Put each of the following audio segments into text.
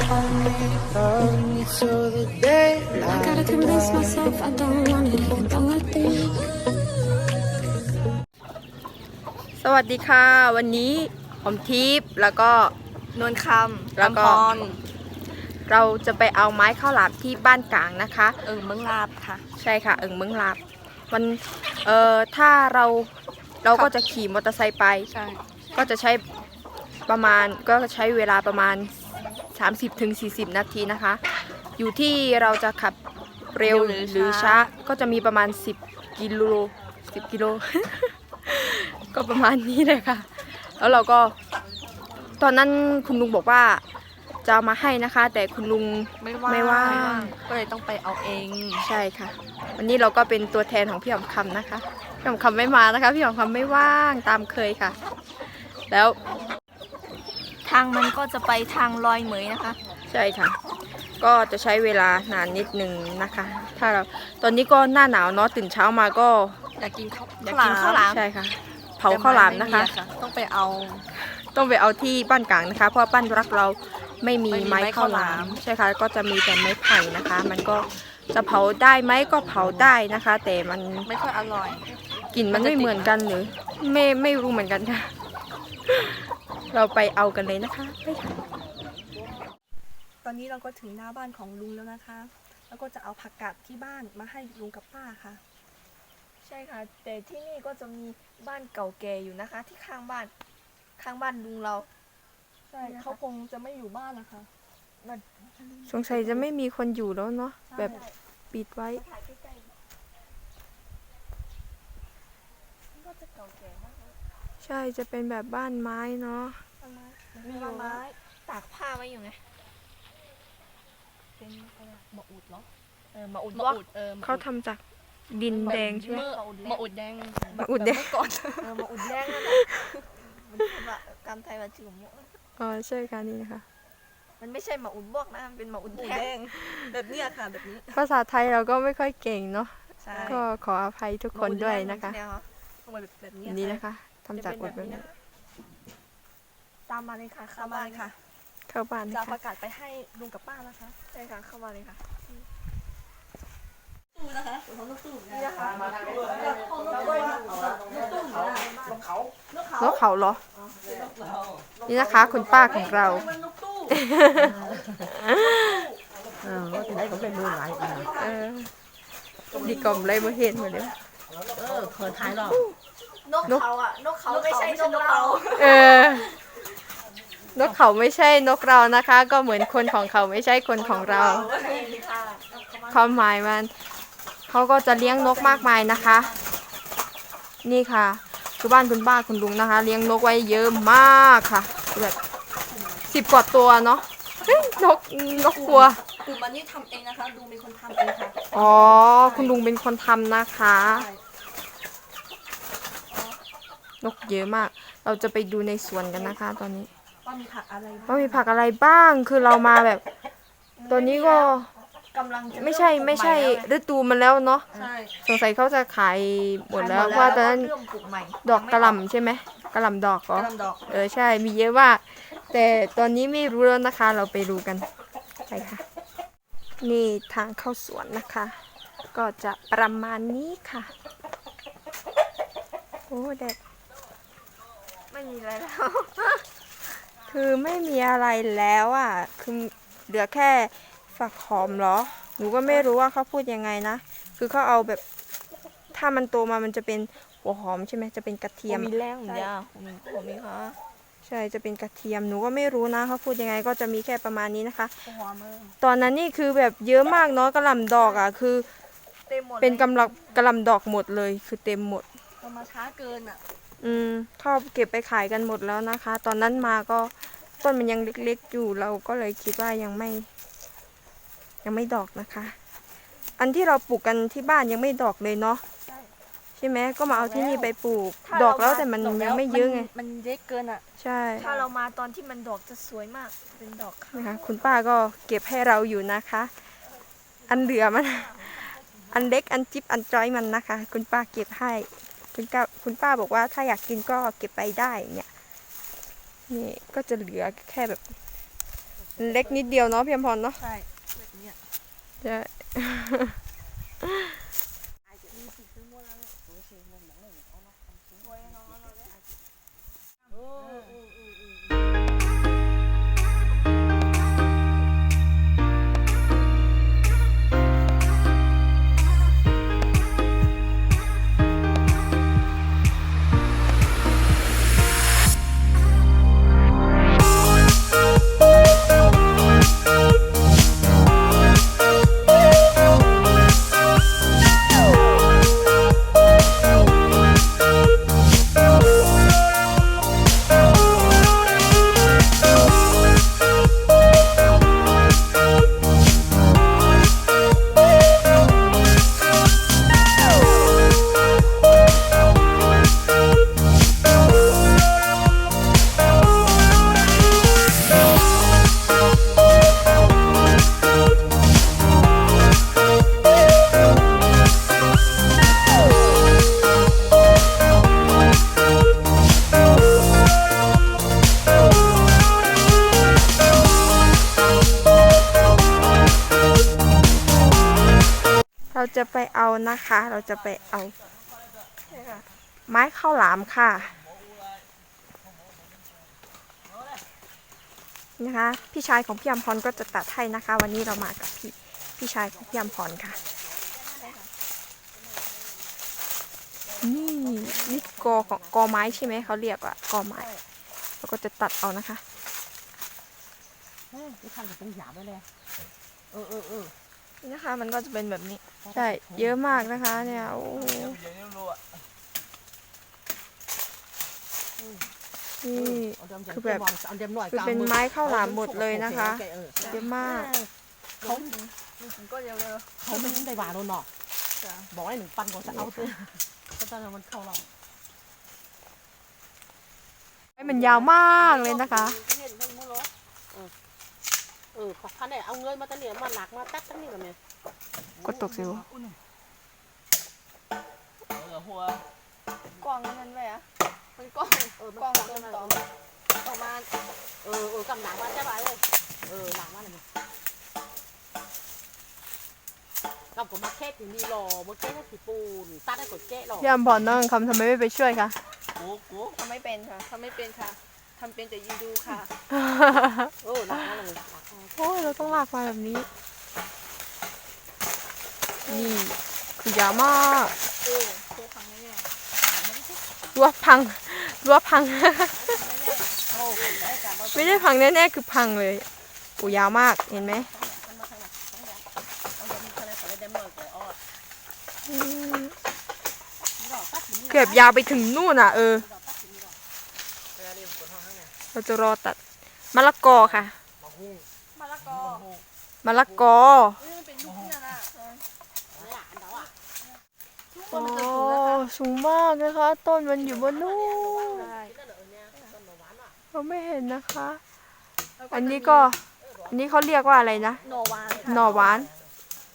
I gotta convince myself I don't want it if it don't like this. สวัสดีค่ะ วันนี้ผมทิพย์แล้วก็ นวลคำแล้วก็อำพรเราจะไปเอาไม้ข้าวหลามที่บ้านกลางนะคะ เออเมืองลาบค่ะ ใช่ค่ะเอิงเมืองลาบวันเอ่อถ้าเราเราก็จะขี่มอเตอร์ไซค์ไป ใช่ ก็จะใช้ประมาณก็ใช้เวลาประมาณ 30-40 นาทีนะคะ อยู่ที่เราจะขับเร็วหรือช้าก็จะมีประมาณ 10กิโล10กิโล ก็ประมาณนี้เลยค่ะ แล้วเราก็ ตอนนั้นคุณลุงบอกว่าจะเอามาให้นะคะ แต่คุณลุง ไม่ว่างไม่ว่าง ก็เลยต้องไปเอาเอง ใช่ค่ะ วันนี้เราก็เป็นตัวแทนของพี่หอมคำนะคะ พี่หอมคำไม่มานะคะ พี่หอมคำไม่ว่างตามเคยค่ะ แล้วทางมันก็จะไปทางลอยเหมยนะคะ ใช่ค่ะ ก็จะใช้เวลานานนิดนึงนะคะ ถ้าเราตอนนี้ก็หน้าหนาวเนาะตื่นเช้ามาก็อยากกินข้าวอยากกินข้าวหลามใช่ค่ะ เผาข้าวหลามนะคะแต่ไต้องไปเอา ต้องไปเอาที่บ้านกลางนะคะ เพราะบ้านรักเราไม่มีไม่มีไม้ไม้ข้าวหลาข้าวหลามมใช่ค่ะ ก็จะมีแต่ไม้ไผ่นะคะ มันก็จะเผาได้ไหมก็เผาได้นะคะ แต่มันไม่ค่อยอร่อยกลิ่นมันมันจะไม่เหมือนกันหรือไม่ไม่รู้เหมือนกันค่ะ เราไปเอากันเลยนะคะไปค่ะตอนนี้เราก็ถึงหน้าบ้านของลุงแล้วนะคะ แล้วก็จะเอาผักกาดที่บ้านมาให้ลุงกับป้าค่ะ ใช่ค่ะ แต่ที่นี่ก็จะมีบ้านเก่าแก่อยู่นะคะ ที่ข้างบ้านข้างบ้านลุงเรา ใช่เขาคงจะไม่อยู่บ้านนะคะสงสัยจะไม่มีคนอยู่แล้วเนาะแบบปิดไว้ก็จะเก่าแก่มาก ใช่จะเป็นแบบบ้านไม้เนาะมีอยู่ไม้ตากผ้าไว้อยู่ไงเป็นอะไรหมะอุดเหรอเออมาอุดมะบล็อกอุดเออมะเขาอุดทำจากดินแดงใช่ไหมเมื่อมาอุดแดงมะอุดแดงบบเมื่อก่อนเออมะอุดแดงนั่นแหละมันเป็นแบบการไทยมาจืมะอ๋อใช่ค่ะนี่นะคะมันไม่ใช่มาอุดบล็อกนะมันเป็นมาอุดอุดแดแดงงแบบเนี้ยค่ะแบบนี้ภาษาไทยเราก็ไม่ค่อยเก่งเนาะใช่ก็ขออภัยทุกคนด้วยนะคะแนวลงมาแบบแบบนี้อันนี้นะคะ ทำจากอุดแบบนี้ตามมาเลยค่ะเข้าบ้านค่ะเข้าบ้านจะนะเอาคะผักกาดไปให้ลุงกับป้านะคะใช่ค่ะเข้ามาเลยค่ะตู้นะคะของลูกตู้นี่นะคะนกเขาเหรอนี่นะคะคุณป้าของเราได้ cũng phải mua lại เออดีกล่อมเลยมาเห็นหมดเลย ờ khởi thái rồi น กเขาอะนกเขาไม่ใช่นกเราเออนกเขาไม่ใช่นกเรานะคะ ก็เหมือนคนของเขาไม่ใช่คนของเรา ความหมายมันเขาก็จะเลี้ยงนกมากมายนะคะ นี่ค่ะคือบ้านคุณป้าคุณลุงนะคะ เลี้ยงนกไว้เยอะมากค่ะแบบสิบกว่าตัวเนาะเฮ้ยนกนกกลัว กลุ่มอันนี้ทำเองนะคะลุงเป็นคนทำเองค่ะ อ๋อ คุณลุงเป็นคนทำนะคะ ใช่ นกเยอะมาก เราจะไปดูในสวนกันนะคะ ตอนนี้ว่ามีผักอะไรบ้างว่ามีผักอะไรบ้าง คือเรามาแบบ ตอนนี้ก็กำลังจะไม่ใช่ไม่ใช่ฤดูมันแล้วเนาะ ใช่สงสัยเขาจะขายหมดแล้วเพราะว่าตอนนั้นเริ่มปลูกใหม่ดอกกระหล่ำใช่ไหมกระหล่ำดอกเหรอกระหลำดอกเออใช่มีเยอะมากแต่ตอนนี้ไม่รู้แล้วนะคะ เราไปดูกันไปค่ะ นี่ทางเข้าสวนนะคะ ก็จะประมาณนี้ค่ะ โอ้แดด ไม่มีอะไรแล้ว คือไม่มีอะไรแล้วอะ คือเหลือแค่ฝักหอมเหรอ หนูก็ไม่รู้ว่าเขาพูดยังไงนะ คือเขาเอาแบบ ถ้ามันโตมามันจะเป็นหัวหอมใช่ไหมจะเป็นกระเทียม มีแรงยาผมมีผมมีค่ะใช่จะเป็นกระเทียมหนูก็ไม่รู้นะเขาพูดยังไงก็จะมีแค่ประมาณนี้นะคะ หัวมือตอนนั้นนี่คือแบบเยอะมากเนาะกระหล่ำดอกอะคือ เต็มหมดเป็นลยกำลังกระหล่ำดอกหมดเลย คือเต็มหมด เรามาช้าเกินอะ อืมเขาเก็บไปขายกันหมดแล้วนะคะ ตอนนั้นมาก็ต้นมันยังเล็กๆอยู่เราก็เลยคิดว่ายังไม่ ยังไม่ดอกนะคะ อันที่เราปลูกกันที่บ้านยังไม่ดอกเลยเนาะใช่ใช่ไหมก็มาเอาที่นี่ไปปลูก ถ้าดอกแล้วเรามาแต่มันดกยังไม่เยอะไงมันเล็กเกินอะ ใช่ถ้าเรามาตอนที่มันดอกจะสวยมาก เป็นดอกนะคะ คุณป้าก็เก็บให้เราอยู่นะคะ อันเหลือมัน อันเล็กอันจิ๊บอันจ้อยมันนะคะ คุณป้าเก็บให้ คุณก้าคุณป้าบอกว่าถ้าอยากกินก็เก็บไปได้เนี่ยนี่ก็จะเหลือแค่แบบ เล็กนิดเดียวเนาะพี่อมพรเนาะใช่แบบเนี้ยใช่ เราจะไปเอานะคะ เราจะไปเอาไม้ข้าวหลามค่ะนะคะ พี่ชายของพี่อมพรก็จะตัดให้นะคะ วันนี้เรามากับพี่พี่ชายของพี่อมพรค่ะนี่นี่กอของกอไม้ใช่ไหมเขาเรียกว่ากอไม้เราก็จะตัดเอานะคะเฮ้ยไม่ทันกับเป็นหยาบไปเลย เออเออเออ นี่นะคะ มันก็จะเป็นแบบนี้ ใช่ เยอะมากนะคะเนี่ย โอ้โหนี่คือแบบคือเป็นไม้ข้าวหลามหมดเลยนะคะ เยอะมากเขามันก็เร็วเขาไม่ได้หวานเราเนาะบอกให้หนึ่งปันก่อนจะเอาตัวก็ตอนนั้นมันเข้าเราให้มันยาวมากเลยนะคะเออขอคันเนี่ยเอาเงินมาตั้งเนี่ยมาหลักมาแต๊กตั้งนี่กันเนี่ยกดตกสิวๆกล่องนั้นไว้อะมันกล่องเออกล่องมันตรงต่ต่ออประมาณเออเออกำหลังมาใช่ไหมเลยเออหลังมาเลยกับผมมาแค่ถึงนี่รอมาแค่ได้กี่ปูนตัดได้กดแก้หรอพี่อมพรน้องคำทำไมไม่ไปช่วยคะทำไม่เป็นค่ะทำไม่เป็นค่ะ ทำเป็นแต่ยืนดูค่ะเออหลังมาเลยหลังมาโอ้ยเราต้องลากมาแบบนี้ นี่คือยาวมากโอ้โหพังแน่รั้วพังรั้วพังโอ้ได้การมาไม่ได้พังแน่ๆคือพังเลยโอ้ยาวมากเห็นไหมเอาเดี๋ยวมีคะแนนขอได้เดมเมอร์เลยอ้ออืมดอกตัดถึงนี่เกือบยาวไปถึงนู่นอะเออ เราจะรอตัดมะละกอค่ะมะละกอมะละกอเอ้ยมันเป็นลูกเนี่ยนะเออนี่อะอันเดาอะโอ้สูงมากนะคะ ต้นมันอยู่บนนู่นใช่เราไม่เห็นนะคะ อันนี้ก็ อันนี้เขาเรียกว่าอะไรนะหน่อหวานค่ะหน่อหวาน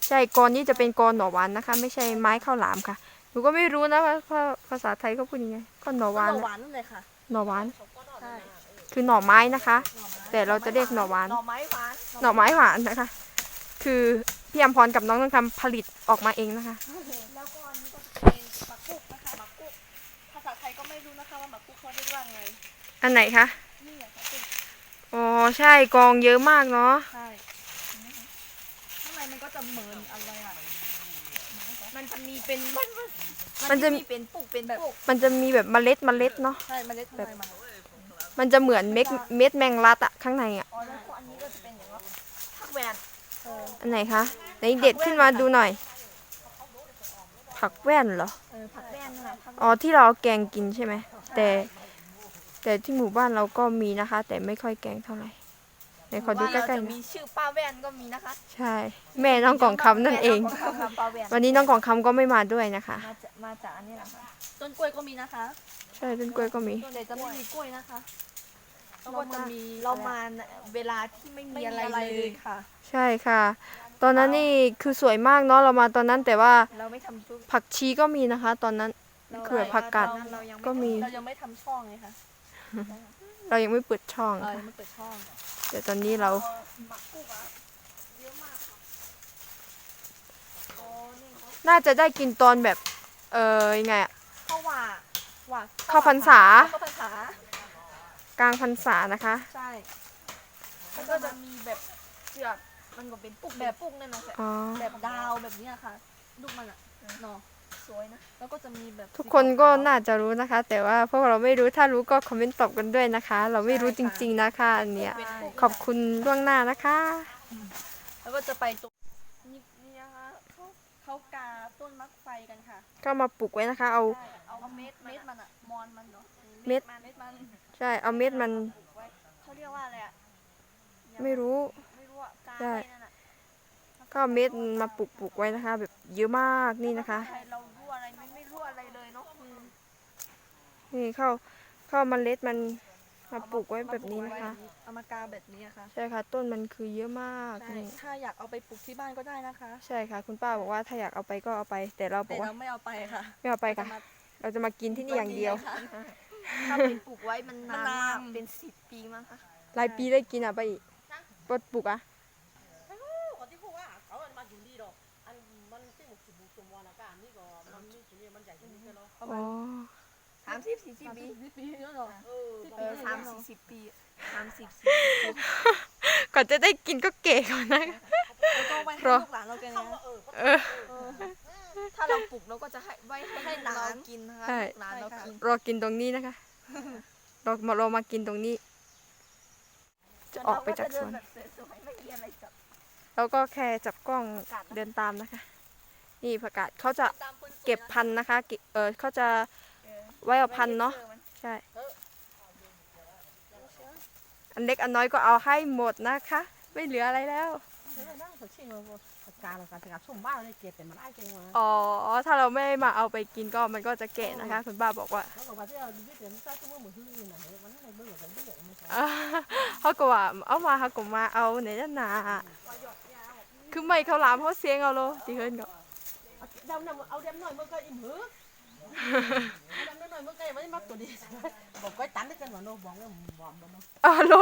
ใช่กอนี้จะเป็นกอหน่อหวานนะคะ ไม่ใช่ไม้ข้าวหลามค่ะหนูก็ไม่รู้นะว่าภาภาษาไทยเขาพูดยังไงก็หน่อหวานหน่ออะหวานนั่นเลยค่ะหน่อหวานใช่ คือหน่อไม้นะคะ แต่เราจะเรียกหน่อหวาน หน่อไม้หวานหน่อไม้หวานนะคะ คือพี่อมพรกับน้องต้องทำผลิตออกมาเองนะคะ แล้วก็อันนี้ก็จะเป็นบักกุกนะคะบักกุกภาษาไทยก็ไม่รู้นะคะว่าบักกุกเขาเรียกว่าไงอันไหนคะ นี่อะค่ะเป็นอ๋อใช่กองเยอะมากเนาะ ใช่ข้างในมันก็จะเหมือนอะไรอะมันจะมีเป็นมันมันจะมีเป็นปุกเป็นปุกมันจะมีแบบเมล็ดเมล็ดเนาะ ใช่เมล็ดข้างในมัน มันจะเหมือนเม็ดเม็ดแมงลัดอะข้างในอะอ๋อแล้วก็อันนี้ก็จะเป็นอย่างว่าผักแหวนอันไหนคะไหนเด็ดขึ้นมาดูหน่อย ผักแว่นเหรอเออผักแว่นนะคะผักอ๋อที่เราเอาแกงกินใช่ไหมแต่แต่ที่หมู่บ้านเราก็มีนะคะ แต่ไม่ค่อยแกงเท่าไหร่ไหนขอดูใกบ้านเราล้จะๆหน่มีอยชื่อป้าแว่นก็มีนะคะ ใช่ แม่น้องกองคำนั่นเองแม่ของป้าแว่นวันนี้น้องกองคำก็ไม่มาด้วยนะคะ มาจากมาจากอันนี้แหละค่ะต้นกล้วยก็มีนะคะใช่ต้นกล้วยก็มี ส่วนใหญ่จะไม่มีกล้วยนะคะแล้วเราก็จะมามีเรามาเวลาที่ไม่มีไม่อะไรมีอะไรเลเลยยค่ะ ใช่ค่ะ ตอนนั้นนี่คือสวยมากเนาะเรามาตอนนั้นแต่ว่าเราไม่ทำทุกผักชีก็มีนะคะ ตอนนั้นเราคือแบบผักกาดตอนนั้นเรายังไก็มี เรายังไม่ทำช่องไงคะเรายังไม่เปิดช่องเออค่ะมันเปิดช่องแต่ตอนนี้เรา น่าจะได้กินตอนแบบ เออยังไงอะเข้าว่า ว่าเข้าพรรษา เข้าพรรษากลางพรรษานะคะ ใช่มันก็จะมีแบบเจือกมันก็เป็นปุกแบบปุกนั่นนะแหละอ๋อ แบบดาวแบบเนี้ยค่ะลูกมันอะเนาะสวยนะแล้วก็จะมีแบบทุกคนก็น่าจะรู้นะคะ แต่ว่าพวกเราไม่รู้ถ้ารู้ก็คอมเมนต์ตอบกันด้วยนะคะ เราไม่รู้จริง ๆนะคะ อันเนี้ยเป็นปุกขอบคุณล่วงหน้านะคะ แล้วก็จะไปตรงนี่นี่นะคะเขาเขากาต้นมักไฟกันค่ะ ก็มาปลูกไว้นะคะ เอาใช่ เอาเม็ดเม็ดมันอะมอนมันเนาะเม็ดเม็ดมันใช่เอาเม็ดมันไว้เขาเรียกว่าอะไรอะไม่รู้ไม่รู้อะกาใช่ไว้นั่นอะก็เอาเม็ดมาปลูกปลูกไว้นะคะ แบบเยอะมากนี่นะคะใครเรารู้อะไรไม่ไม่รู้อะไรเลยเนาะอืมนี่เข้าเข้าเมล็ดมันมาปลูกไว้แบบนี้นะคะเอามากาแบบนี้อะค่ะใช่ค่ะ ต้นมันคือเยอะมากใช่นี่ถ้าอยากเอาไปปลูกที่บ้านก็ได้นะคะ ใช่ค่ะ คุณป้าบอกว่าถ้าอยากเอาไปก็เอาไป แต่เราบแต่อกว่าเราไม่เอาไปค่ะ ไม่เอาไปจะค่ะมา เราจะมากินที่นี่อย่างเดียวค่ะถ้าเป็นปลูกไว้มันนานมันนานมากเป็นสิบปีมั้งคะหลายปีได้กินอะไปอีกปลดปลูกอะ คนที่พูดว่าเขาเอามาอยู่นี่ดอกอันมันที่หมกสิบหกสมวันอาการนี่ก็มันมีตัวนี้มันใหญ่กว่านี้กันเนาะอ๋อ สามสิบสี่สิบปีสิบปีแล้วเหรอเออเออสามสี่สิบปีสามสิบสี่ก่อนจะได้กินก็เก๋ก่อนนะแล้วก็ไว้ให้รอลูกหลานเราแกไง เออเออ ถ้าเราปลูกเราก็จะให้ไว้ให้หลานกินนะคะใช่ หลานเรากินรอกินตรงนี้นะคะ เรามาเรามากินตรงนี้ จะออกไปจากสวน เรก็จะเดิแบบสวยๆไม่มีอะไรจับแล้วก็แค่จับกล้องเดินตามนะคะ นี่ผักกาดเขาจะเก็บพันธุ์นะคะเก็บเออเขาจะไว้เอาพันธุ์เนาะ ใช่ อันเล็กอันน้อยก็เอาให้หมดนะคะ ไม่เหลืออะไรแล้วนั่งเขาชิงเราการเราการการส่งบ้านเลยเก็บแต่มันได้จังวะอ๋อ ถ้าเราไม่มาเอาไปกินก็มันก็จะแก่นะคะ คุณป้าบอกว่าแล้วก็ว่าที่เรายึดเดี๋ยวใส่ชั่วโมงมือหื้อนะมันไม่เบื่อกันเบื่อไม่ใช่อ่าเขาก็ว่าเอามาเขาก็มาเอาไหนจะหนาคือไม่เขาหลามเขาเสียงเอาโลจีเฮิรนก็เดาเนี่ยเอาเดมหน่อยเมื่อกี้อิ่มหื้อเดมหน่อยเมื่อกี้ไม่มักตัวดีบอกก้อยตันได้กันหวานโนบอกว่าบอมบอมอ๋อโล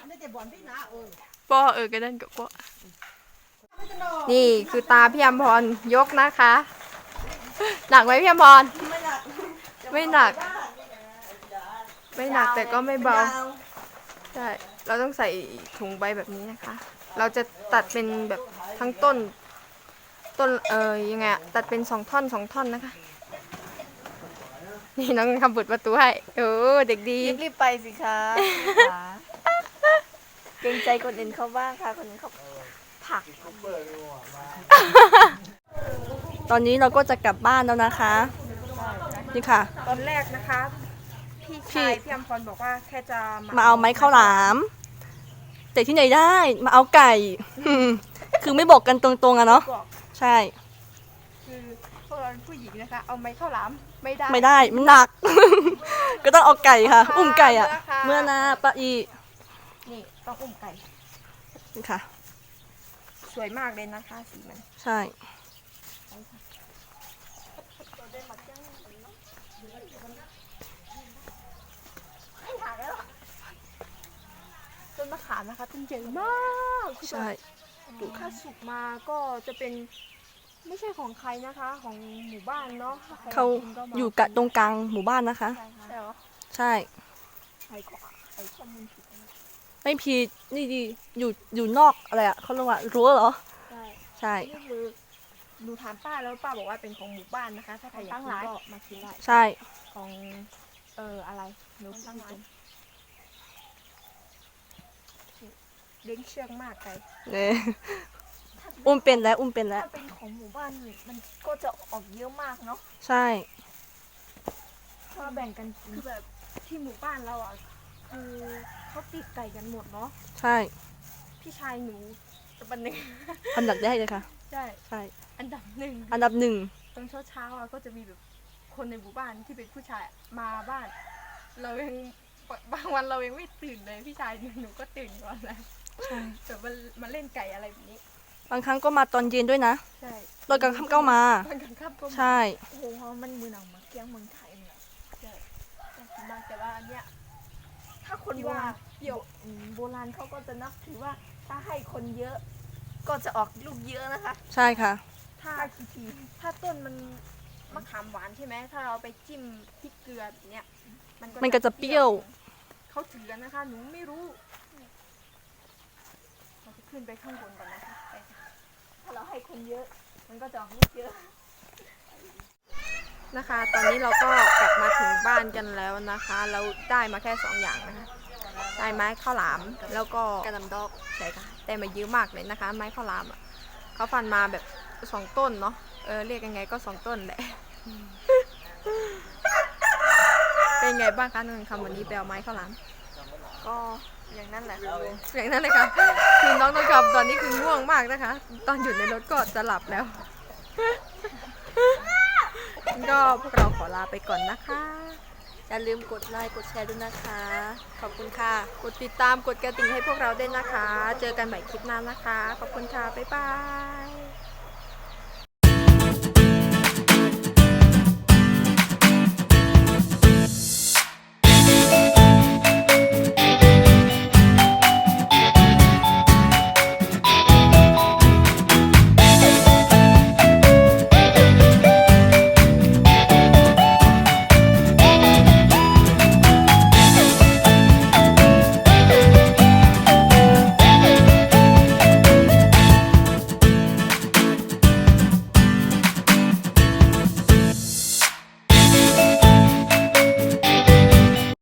อันนี้แต่บอมพี่นะเออปอเออกันนั่นก็ปอ นี่คือตาพี่อมพรยกนะคะ หนักไหมพี่อมพรไม่หนัก ไม่หนักแต่ก็ไม่เบาใช่เราต้องใส่ถุงใบแบบนี้นะคะ เราจะตัดเป็นแบบทั้งต้น ต้นเออยังไงตัดเป็นสองท่อนสองท่อนนะคะ นี่น้องทำเปิดประตูให้โอ้เด็กดี รีบไปสิคะเกรงใจคนอื่นเขาบ้างค่ะคนอื่นเขา ผักตอนนี้เราก็จะกลับบ้านแล้วนะคะ นี่ค่ะ ตอนแรกนะคะ พี่ชายพี่อมพรบอกว่าแค่จะมาเอาไม้ข้าวหลาม แต่ที่ไหนได้มาเอาไก่อืมคือไม่บอกกันตรงๆอะเนาะใช่ คือพวกเราเป็นผู้หญิงนะคะ เอาไม้ข้าวหลามไม่ได้ ไม่ได้มันหนัก ก็ต้องเอาไก่ค่ะค่ะอุ้มไก่อะเมื่อค่ะ เมื่อนาปะอีนี่ต้องอุ้มไก่ นี่ค่ะ สวยมากเลยนะคะสีมันใช่ต้นมะขามนะคะต้นใหญ่มากใช่ปลูกถ้าสุกมาก็จะเป็นไม่ใช่ของใครนะคะ ของหมู่บ้านเนาะถ้ใครเขากกินก็มอยู่กะตรงกลางหมู่บ้านนะคะ ใช่ค่ะใช่เหรอใช่ ใครก็ใครข้อมูลผิดนะ ไม่พีนี่ดีอยู่อยู่นอกอะไรอะเขาเรียกว่ารั้วเหรอ ใช่ใช่ นี่คือดูถามป้าแล้วป้าบอกว่าเป็นของหมู่บ้านนะคะ ถ้าใครอยากกินก็มากินได้ใช่ ของเอออะไรหนูตั้งร้านเลี้ยงเชือกมากไก่เนี่ยอุ้มเป็นแล้วอุ้มเป็นแล้ว ถ้าเป็นของหมู่บ้านนี่มันก็จะออกเยอะมากเนาะใช่ ถ้าแบ่งกันกินคือแบบที่หมู่บ้านเราอะคือ เขาติดไก่กันหมดเนาะใช่ พี่ชายหนูปันหนึ่ง อันดับได้เลยค่ะ ใช่ใช่ อันดับหนึ่งอันดับหนึ่งตอนเช้าเช้าๆอะก็จะมีแบบคนในหมู่บ้านที่เป็นผู้ชายมาบ้าน เรายังบางวันเรายังไม่ตื่นเลยพี่ชายหนูหนูก็ตื่นก่อนแล้วใช่แบบมามาเล่นไก่อะไรแบบนี้ บางครั้งก็มาตอนเย็นด้วยนะใช่ตอนกลางค่ำก็มา ตอนกลางค่ำก็มา ใช่ โอ้โหมันมือหนังมาเกี้ยงเมืองไทยเนี่ยใช่น่ากินมากแต่ว่าอันเนี้ยท ถ้าคนที่โบว่าราณเปรี้ยวอืมโบราณเขาก็จะนับถือว่าถ้าให้คนเยอะ ก็จะออกลูกเยอะนะคะ ใช่ค่ะ ถ้าถ้ากี่ทีถ้าต้นมันมะขามหวานใช่ไหม ถ้าเราไปจิ้มพริกเกลือแบบเนี้ยมันก็จะเปรี้ยว เขาถือกันนะคะ หนูไม่รู้ เราจะขึ้นไปข้างบนก่อนนะคะไปค่ะถ้าเราให้คนเยอะ มันก็จะออกลูกเยอะ นะคะ ตอนนี้เราก็กลับมาถึงบ้านกันแล้วนะคะ เราได้มาแค่สองอย่างนะคะ ได้ไม้ข้าวหลามแล้วก็กระลำดอกใช่ค่ะแต่มาเยอะมากเลยนะคะ ไม้ข้าวหลามอะเขาฟันมาแบบสองต้นเนาะ เออเรียกยังไงก็สองต้นแหละ เป็นไงบ้างคะนนท์คำวันนี้ไปเอาไม้ข้าวหลาม ก็อย่างนั้นแหละค่ะลุงอย่างนั้นเลยค่ะ คือน้องต้องคำตอนนี้คือง่วงมากนะคะ ตอนอยู่ในรถก็จะหลับแล้วงั้น ก็พวกเราขอลาไปก่อนนะคะ อย่าลืมกดไลค์กดแชร์ด้วยนะคะ ขอบคุณค่ะ กดติดตามกดกระดิ่งให้พวกเราด้วยนะคะ เจอกันใหม่คลิปหน้านะคะ ขอบคุณค่ะ บ๊ายบาย